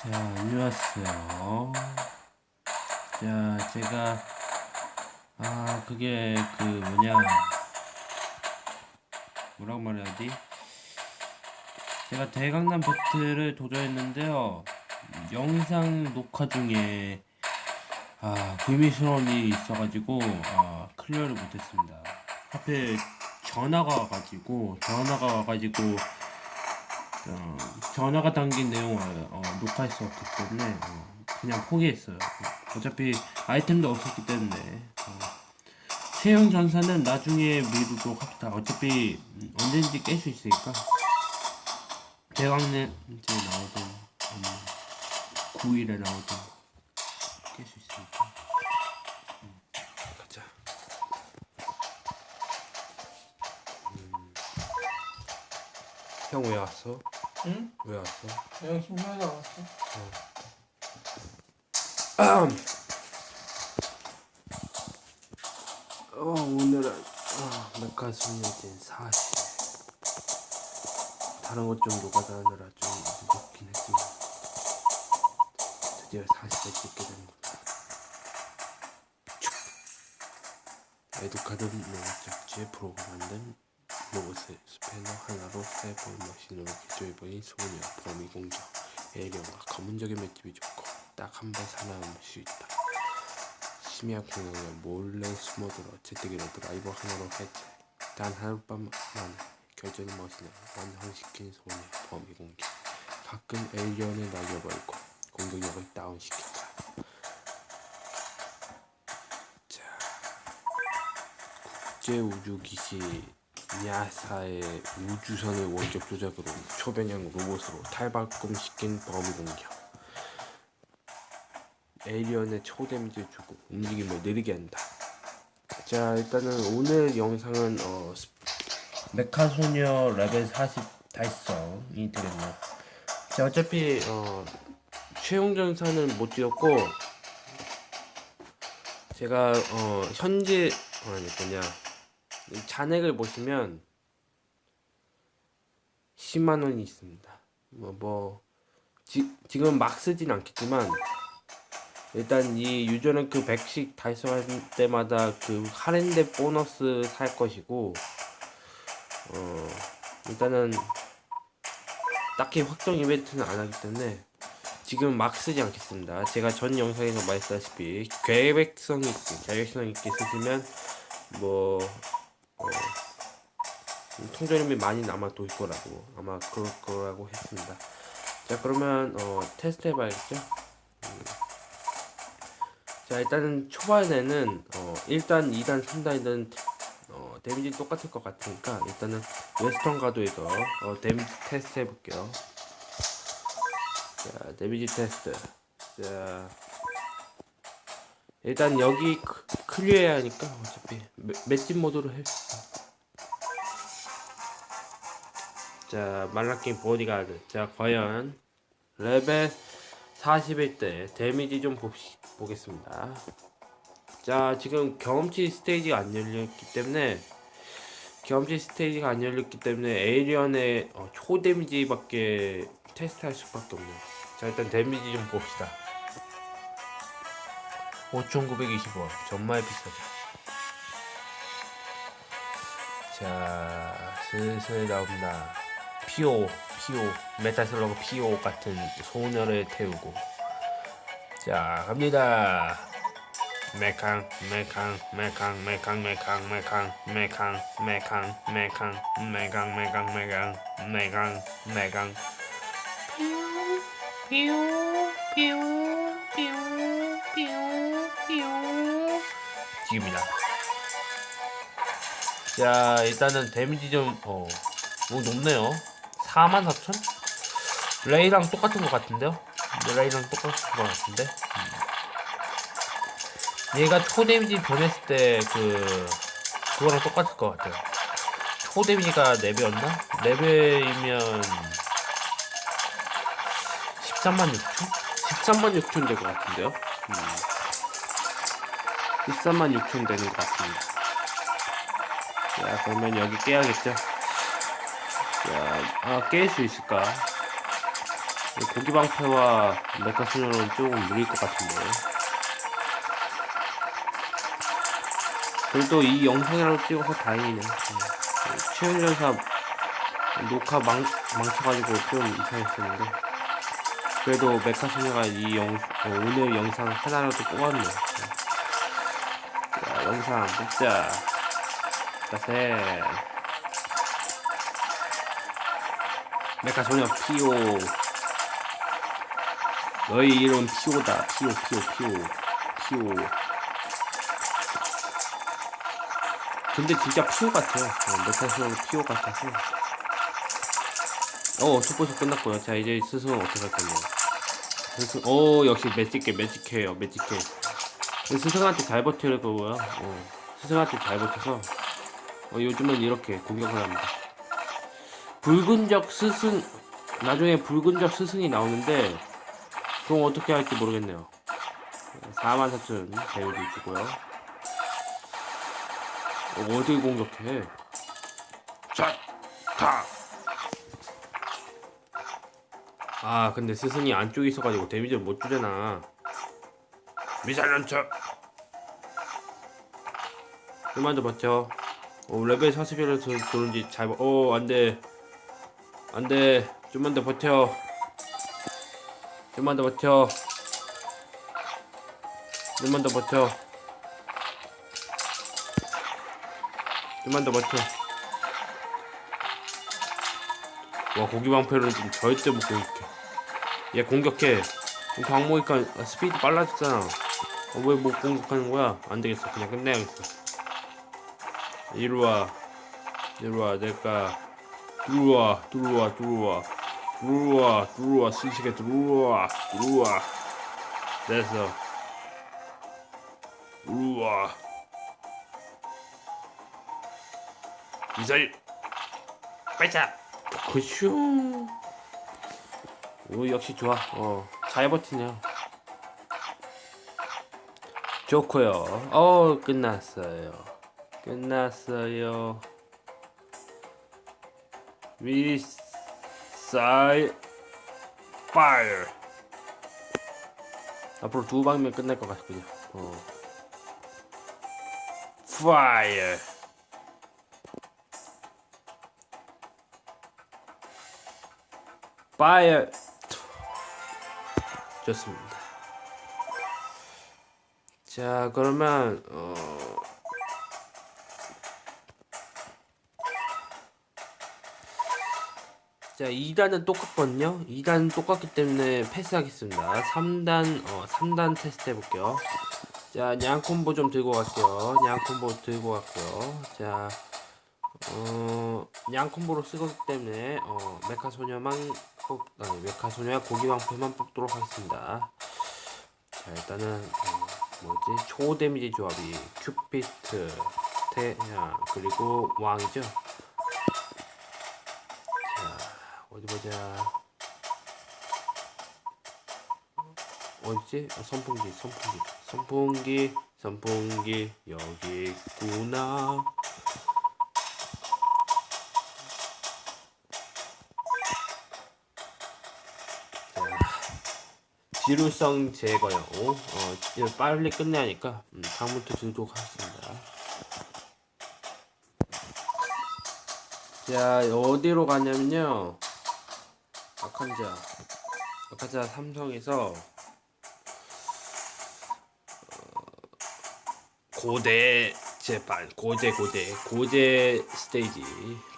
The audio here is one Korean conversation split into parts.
자, 안녕하세요. 자, 제가, 아, 그게, 그, 뭐냐, 뭐라고 말해야지? 제가 대강남 배틀을 도전했는데요. 영상 녹화 중에, 아, 불미스러운 일이 있어가지고, 아, 클리어를 못했습니다. 하필 전화가 와가지고, 전화가 와가지고, 어, 전화가 담긴 내용을 어, 녹화할 수 없기 때문에 어, 그냥 포기했어요. 어차피 아이템도 없었기 때문에 어, 최영 전사는 나중에 미루도록 합시다. 어차피 음, 언제든지 깰 수 있으니까 대왕내 이제 나오든 음, 9일에 나오든 깰수 있으니까 음, 가자. 형왜 왔어? 응? 왜 왔어? 내가 준비하지 않았어. 어, 오늘은 아, 낙하순이 된 사실 다른 것 좀 녹아다느라 좀 무겁긴 했지만 드디어 사실을 찍게 됩니다 에듀카드리 매력 잡지의 프로그램된 로봇의 스패너 하나로 사이버 머신으로 개조해버린 소녀 범위 공격 예령과 검은적인 맷집이 좋고 딱 한 번 살아남을 수 있다. 심야 공격에 몰래 숨어들어 제뜨기로 드라이버 하나로 해체. 단 하룻밤 만에 결전의 머신을 완성시킨 소녀 범위 공격 가끔 에이리언을 날려버리고 공격력을 다운시킨다. 자 국제 우주기시 야사의 우주선을 원격 조작으로 초변형 로봇으로 탈바꿈시킨 범위 공격 에이리언의 초데미지를 주고 움직임을 느리게 한다. 자 일단은 오늘 영상은 어 스- 메카소녀 레벨 40 달성이 되겠네요. 자 어차피 어 최용전사는 못 찍었고 제가 어 현재 어, 아니 뭐냐 이 잔액을 보시면 10만 원이 있습니다. 뭐뭐 지금 막 쓰진 않겠지만 일단 이 유저는 그 100씩 달성할 때마다 그 할인된 보너스 살 것이고 어 일단은 딱히 확정 이벤트는 안 하기 때문에 지금 막 쓰지 않겠습니다. 제가 전 영상에서 말했다시피 계획성 있게 계획성 있게 쓰시면 뭐 어, 통조림이 많이 남아 돌 거라고 아마 그럴 거라고 했습니다. 자 그러면 어 테스트 해봐야겠죠? 자 일단은 초반에는 어 1단, 2단, 3단이든 어 데미지 똑같을 것 같으니까 일단은 웨스턴 가도에서 어 데미지 테스트 해볼게요. 자 데미지 테스트. 자 일단 여기 크- 클리어해야 하니까 어차피 매- 맷집 모드로 해. 자 말라킹 보디가드. 자 과연 레벨 41대 데미지 좀 봅시, 보겠습니다. 자, 지금 경험치 스테이지가 안 열렸기 때문에 경험치 스테이지가 안 열렸기 때문에 에이리언의 어, 초 데미지밖에 테스트할 수밖에 없네요. 자, 일단 데미지 좀 봅시다. 5,920원. 정말 비싸죠. 자, 슬슬 나옵니다. 피오, 피오, 메타슬러그 피오 같은 소녀를 태우고. 자, 갑니다. 메캉, 메캉, 메캉, 메캉, 메캉, 메캉, 메캉, 메캉, 메캉, 메캉, 메캉, 메캉, 메캉, 메캉. 피오, 피오, 피오, 피오, 피오. 지금이다. 자, 일단은 데미지 좀, 어, 오, 높네요. 44,000? 레이랑 똑같은 것 같은데요? 레이랑 똑같은 것 같은데? 음. 얘가 초 데미지 변했을 때, 그, 그거랑 똑같을 것 같아요. 초 데미지가 4배였나? 4배이면, 13만 6천? 13만 6천 될 것 같은데요? 음. 13만 6천 되는 것 같습니다. 자, 그러면 여기 깨야겠죠? 자, 아, 깰 수 있을까? 고기 방패와 메카 소녀는 조금 무리일 것 같은데. 그래도 이 영상이라도 찍어서 다행이네. 최연전사 녹화 망, 망쳐가지고 좀 이상했었는데. 그래도 메카 소녀가 이 영, 어, 오늘 영상 하나라도 뽑았네. 자, 영상 뽑자. 자세. 메카 소녀 피오. 너의 이름 피오다. 피오, 피오, 피오. 피오. 근데 진짜 피오 같아요. 어, 메카 소녀 피오 같아서. 어, 속보시 끝났고요. 자, 이제 스승은 어떻게 할 건데요? 스승, 오, 역시 매직해, 매직해요, 매직해. 스승한테 잘 버티려고요. 어, 스승한테 잘 버텨서, 어, 요즘은 이렇게 공격을 합니다. 붉은적 스승, 나중에 붉은적 스승이 나오는데, 그럼 어떻게 할지 모르겠네요. 4만 4천 배율이 주고요. 어, 어딜 공격해? 자, 타! 아 근데 스승이 안쪽에 있어가지고 데미지를 못 주잖아 미사일 런처 좀만 더 버텨 어, 레벨 41에서 도는지 잘 버... 어 안 돼 안돼. 좀만 더 버텨. 좀만 더 버텨. 좀만 더 버텨. 좀만 더 버텨. 와 고기 방패로는 좀 절대 못 공격해 얘 공격해. 그럼 광모니까 스피드 빨라졌잖아. 어, 왜못 공격하는 거야? 안 되겠어. 그냥 끝내야겠어. 이리와. 이리와. 내가 들어와 들어와 들어와. 들어와 들어와 시식에 들어와 들어와. 됐어. 들어와. 미사일. 발사 그슈. 오 역시 좋아. 어잘 버티네요. 좋고요. 어 끝났어요. 끝났어요 미사일 파이어 앞으로 두 방면 끝날 것 같군요. 어. 파이어 파이어 좋습니다. 자 그러면 어 자, 2단은 똑같거든요. 2단은 똑같기 때문에 패스하겠습니다. 3단, 어, 3단 테스트 해볼게요. 자, 냥콤보 좀 들고 갈게요. 냥콤보 들고 갈게요. 자, 어, 냥콤보로 쓰기 때문에, 어, 메카 소녀만 뽑, 아니, 메카 소녀와 고기 방패만 뽑도록 하겠습니다. 자, 일단은, 어, 뭐지? 초 데미지 조합이 큐피트, 태야, 그리고 왕이죠. 어디 보자. 어디지? 아, 선풍기, 선풍기, 선풍기, 선풍기, 여기 있구나. 지루성 제거요. 어, 빨리 끝내야니까 음, 다음부터 들도록 하겠습니다. 자, 어디로 가냐면요. 아칸자. 아칸자 삼성에서 어, 고대 재판, 고대 고대, 고대 스테이지,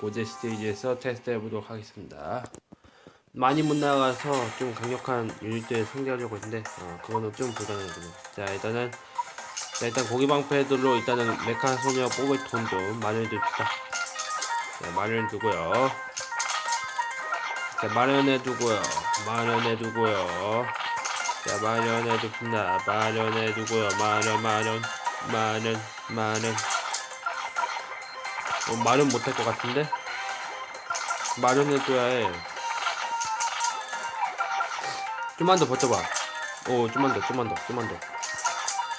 고대 스테이지에서 테스트 해보도록 하겠습니다. 많이 못 나가서 좀 강력한 유닛들 상대하려고 했는데 어, 그거는 좀 불가능하군요. 자 일단은 자 일단 고기 방패들로 일단은 메카 소녀 뽑을 돈 좀 마련해 둡시다. 자 마련해 두고요. 자 마련해두고요. 마련해두고요. 자 마련해둡니다. 마련해두고요. 마련 마련 마련 마련 어, 마련 못할 것 같은데 마련해줘야 해. 좀만 더 버텨봐. 오, 좀만 더, 좀만 더, 좀만 더.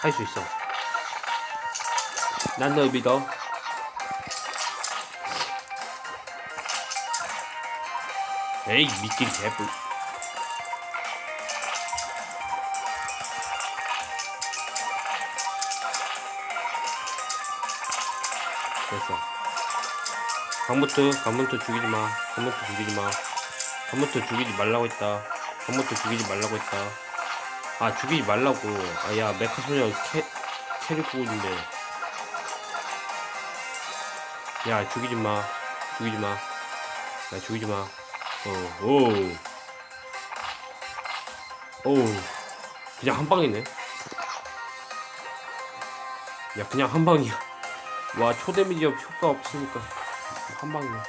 할 수 있어. 난 널 믿어. 에이 미끼리 개뿔. 됐어. 강무트 강무트 죽이지 마. 강무트 죽이지 마. 강무트 죽이지 말라고 했다. 강무트 죽이지 말라고 했다. 아 죽이지 말라고. 아 야 메카 소녀 캐 캐리 구워준대 야 죽이지 마. 죽이지 마야 죽이지 마. 어, 오. 오. 그냥 한 방이네. 야, 그냥 한 방이야. 와, 초데미지 효과 없으니까 한 방이야.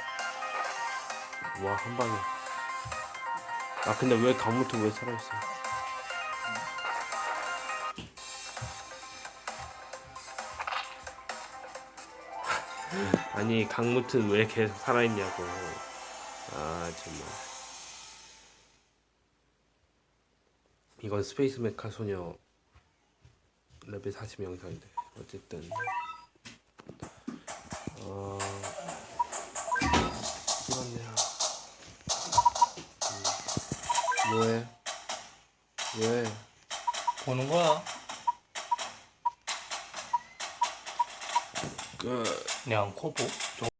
와, 한 방이야. 아, 근데 왜 강무트 왜 살아있어? 아니, 강무트는 왜 계속 살아있냐고. 아, 정말. 이건 스페이스 메카 소녀 레벨 40 영상인데 어쨌든 어 찍었네요 음. 뭐해 왜 보는 거야. 그, 그냥 코보.